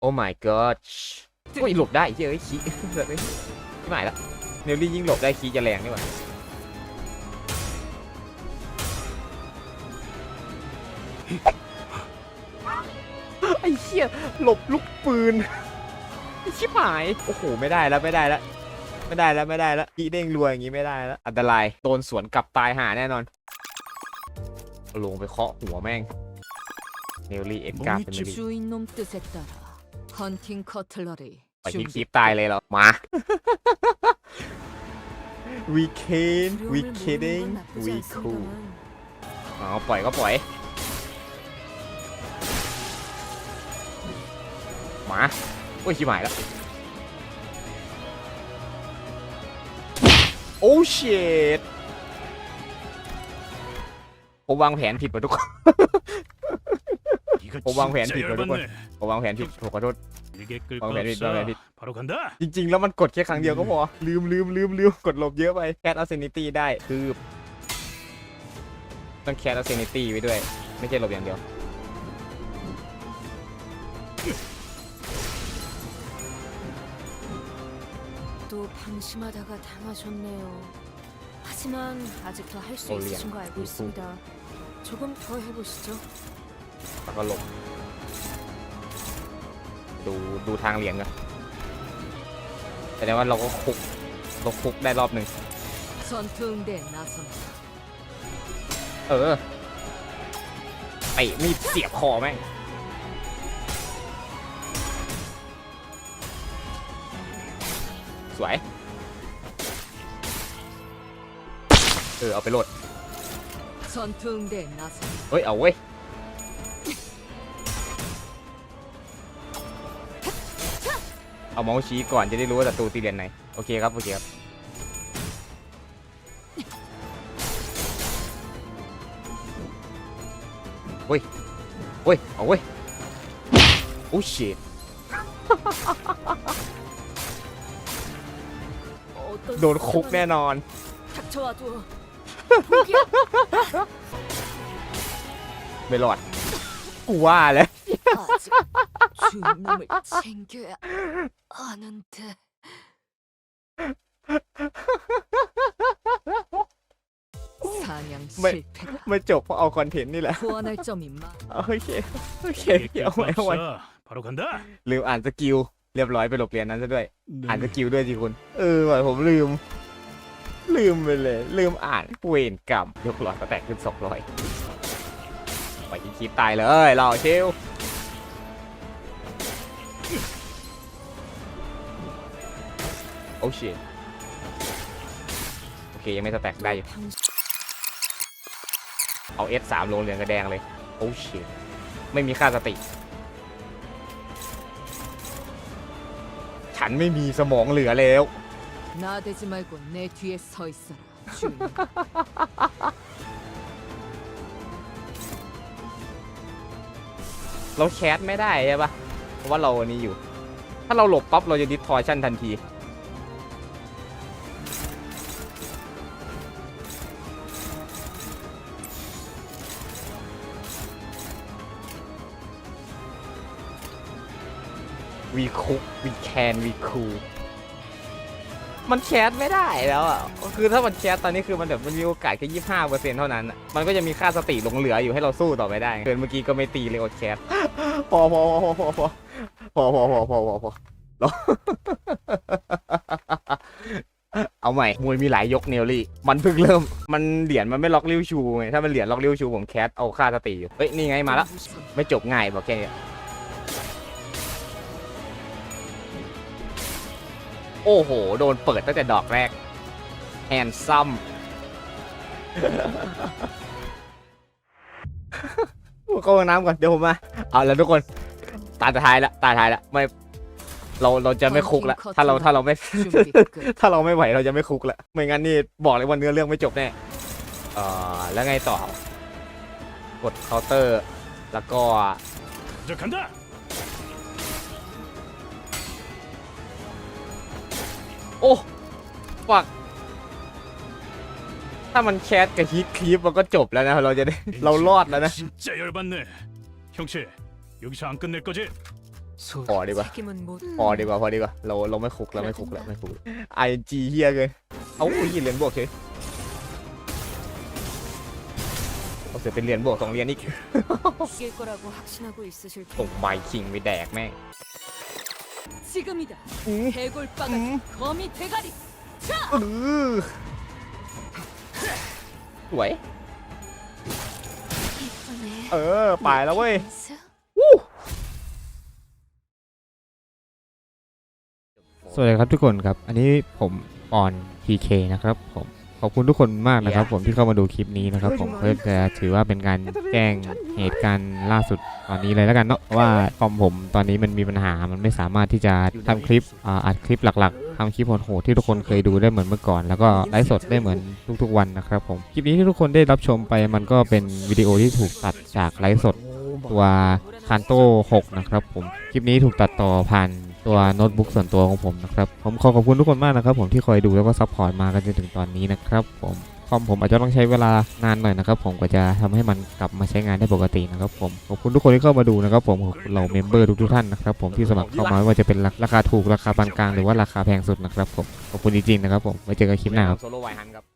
โอ้ my god โอ้ยหลบได้เฮ้ยขี้ไม่หมายละเนลลี่ยิ่งหลบได้ขี้จะแรงดีกว่าไอ้เหี้ยหลบลูกปืนชิบหาย โอ้โห ไม่ได้แล้วไม่ได้แล้วไม่ได้แล้วไม่ได้แล้วพี่เด้งรวยอย่างงี้ไม่ได้แล้วอันตรายโดนสวนกลับตายหาแน่นอน ลงไปเคาะหัวแม่งเนลลี่เอ็ดการ์เป็นมิลิ 헌팅 커틀러리 ปล่อยคลิปค 준비. ลิปตายเลยเหรอ มา we can we 두려움을 모르는 kidding 건 나쁘지 we cool 않습니다만 อ๋อปล่อยก็ปล่อย มาโอ้ยชิบหายแล้ว โอ้เชดผมวางแผนผิดป่ะทุกคน 이거 어, 왕 벤, 진짜 빗, 열받네. ผมวางแผนผิดผมขอโทษ 일개 끌 왕 거 벤, 빗, 왕 벤, 빗. 없어. 바로 간다. จริง ๆ แล้วมันกดแค่ครั้งเดียวก็พอ ลืมลืมลืมลืมกดหลบเยอะไปแค t อ s เซนิตี้ได้คือต้องแค t อ s เซนิตี้ไปด้วย ไม่ใช่หลบอย่างเดียว 또 방심하다가 당하셨네요. 하지만 아직도 할 수 올리안, 있으신 거 알고 울프. 있습니다. 조금 더 해보시죠. แล้วก็หลบ ดูดูทางเหลียงกันแสดงว่าเราก็คุกเราคุกได้รอบหนึ่งเออไอ้มีเสียบคอแม่งสวย เออ เอาไปโหลดเฮ้ย เอาเว้ย เอาเมาส์ชี้ก่อนจะได้รู้ว่าศัตรูตีเหรียนไหน โอเคครับ โอเคครับโอ้ยโอ้ยโอ้ย โอ้ชิโดนคุกแน่นอน ไม่รอด กูว่าแล้ว 아직 주인놈을 챙겨야 하는데. 사냥 매- 실패다. ไม่จบเพราะเอาคอนเทนต์นี่แหละ 보완할 점이 많. โอเค โอเค 일개 เอา 끌 ไว้ 거 เอาไว้ 없어. 바로 간다. ลืมอ่านสกิล เรียบร้อยไปหลบเรียนนั้นซะด้วย อ่านสกิลด้วยสิคุณ เออว่ะผมลืม ลืมไปเลย ลืมอ่านเวรกรรม ยกหลอดก็แตกขึ้นสองร้อยไปที่คลิปตายเลยรอเชล โอ้ชิโอเค ยังไม่สแต็กได้อยู่ 당신 เอา S3 ลงเหลืองกระแดงเลย โอ้ชิไม่มีค่าสติ ฉันไม่มีสมองเหลือแล้ว 나대지 말고 내 뒤에 서 있어라. 주인. เราแคสไม่ได้ใช่ปะเพ ราะว่าเราอันนี้อยู่ ถ้าเราหลบปั๊บเราจะดิสทอร์ชันทันที วีคุกวีแคนวีคูมันแคสไม่ได้แล้วอะ คือถ้ามันแคสตอนนี้คือมันแบบมันมีโอกาสแค่ยี่ห้าเปอร์เซ็นต์เท่านั้น มันก็จะมีค่าสติหลงเหลืออยู่ให้เราสู้ต่อไปได้ เกินเมื่อกี้ก็ไม่ตีเลยอดแคสพอพอพอพอพอ อพอพอพอพอพอแล้วเอาใหม่ มวยมีหลายยกเนลลี่ มันเพิ่งเริ่ม มันเหรียญมันไม่ล็อกริ้วชูไง ถ้ามันเหรียญล็อกริ้วชูผมแคสเอาค่าสติอยู่ เฮ้ย นี่ไงมาแล้ว ไม่จบง่ายบอกแค่นี้โอ้โห โดนเปิดตั้งแต่ดอกแรก แฮนซัมเข้าห้องน้ำก่อน เดี๋ยวผมมา เอาแล้วทุกคน ตาท้ายละตาท้ายละไม่เราเราจะไม่คุกละถ้าเราถ้าเราไม่ ถ้าเราไม่ไหวเราจะไม่คุกละไม่งั้นนี่บอกเลยว่าเนื้อเรื่องไม่จบแน่เออแล้วไงต่อกดเคาน์เตอร์ แล้วก็โอ้ฝักถ้ามันแคสกับฮิตคลิปมันก็จบแล้วนะเราจะได้เรารอดแล้วนะ 여기서 안 끝낼 거지? พอดีกว่า 책임은 못 พอดีกว่าพอดีกว่าเราเราไม่คุกแล้วไม่คุกแล้วไม่คุกไอจีเฮียเลยเอาอุ้ยเหรียญบวกเฉยเอาเสียเป็นเหรียญบวกสองเหรียญอีก 이길 거라고 확신하고 있으실 ส่ง 텐데 ใบคิงไปแดกแม่ง 지금이다 อือ 해골 อื 바가지 อ 거미 대가리 อือสวย 이쁘네 เออไปแล้วเว้ย 스 ส วัสดีครับทุกคนครับ อันนี้ผมปอน PK นะครับผมขอบคุณทุกคนมากนะครับ ผมที่เข้ามาดูคลิปนี้นะครับ ผมเพื่อจะถือว่าเป็นการแจ้งเหตุการณ์ล่าสุดตอนนี้เลยแล้วกันเนาะว่าคอมผมตอนนี้มันมีปัญหามันไม่สามารถที่จะทำคลิปอ่าอัดคลิปหลัก ๆทำคลิปโหดๆที่ทุกคนเคยดูได้เหมือนเมื่อก่อน แล้วก็ไลฟ์สดได้เหมือนทุก ๆ วันนะครับ ผมคลิปนี้ที่ทุกคนได้รับชมไปมันก็เป็นวิดีโอที่ถูกตัดจากไลฟ์สดตัวคานโต้6นะครับผมคลิปนี้ถูกตัดต่อผ่าน ตัวโน้ตบุ๊กส่วนตัวของผมนะครับ ผมขอขอบคุณทุกคนมากนะครับ ผมที่คอยดูแล้วก็ซัพพอร์ตมากันจนถึงตอนนี้นะครับ ผมคอมผมอาจจะต้องใช้เวลานานหน่อยนะครับ ผมกว่าจะทำให้มันกลับมาใช้งานได้ปกตินะครับผมขอบคุณทุกคนที่เข้ามาดูนะครับ ผมขอบคุณเราเมมเบอร์ทุกท่านนะครับ ผมที่สมัครเข้ามาไม่ว่าจะเป็นราคาถูกราคาปานกลางหรือว่าราคาแพงสุดนะครับ ผมขอบคุณจริงๆนะครับ ผมไว้เจอกันคลิปหน้าครับ